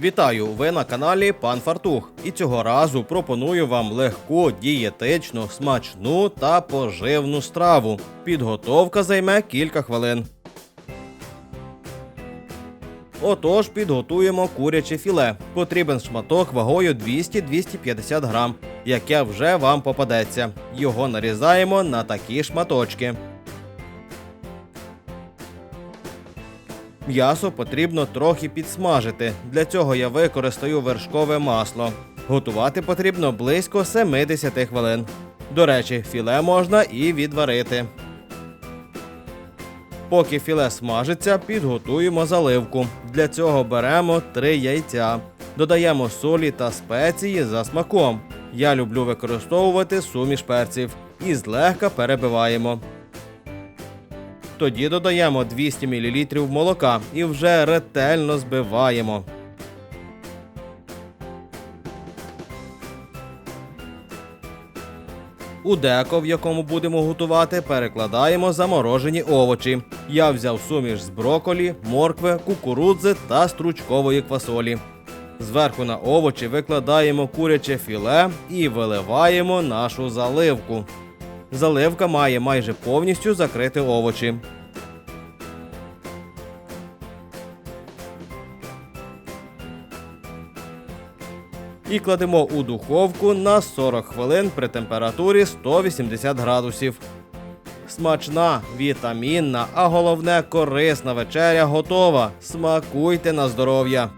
Вітаю! Ви на каналі Пан Фартух. І цього разу пропоную вам легку, дієтичну, смачну та поживну страву. Підготовка займе кілька хвилин. Отож, підготуємо куряче філе. Потрібен шматок вагою 200-250 грам, яке вже вам попадеться. Його нарізаємо на такі шматочки. М'ясо потрібно трохи підсмажити. Для цього я використаю вершкове масло. Готувати потрібно близько 70 хвилин. До речі, філе можна і відварити. Поки філе смажиться, підготуємо заливку. Для цього беремо 3 яйця. Додаємо солі та спеції за смаком. Я люблю використовувати суміш перців і злегка перебиваємо. Тоді додаємо 200 мл молока і вже ретельно збиваємо. У деко, в якому будемо готувати, перекладаємо заморожені овочі. Я взяв суміш з броколі, моркви, кукурудзи та стручкової квасолі. Зверху на овочі викладаємо куряче філе і виливаємо нашу заливку. Заливка має майже повністю закрити овочі. І кладемо у духовку на 40 хвилин при температурі 180 градусів. Смачна, вітамінна, а головне корисна вечеря готова. Смакуйте на здоров'я!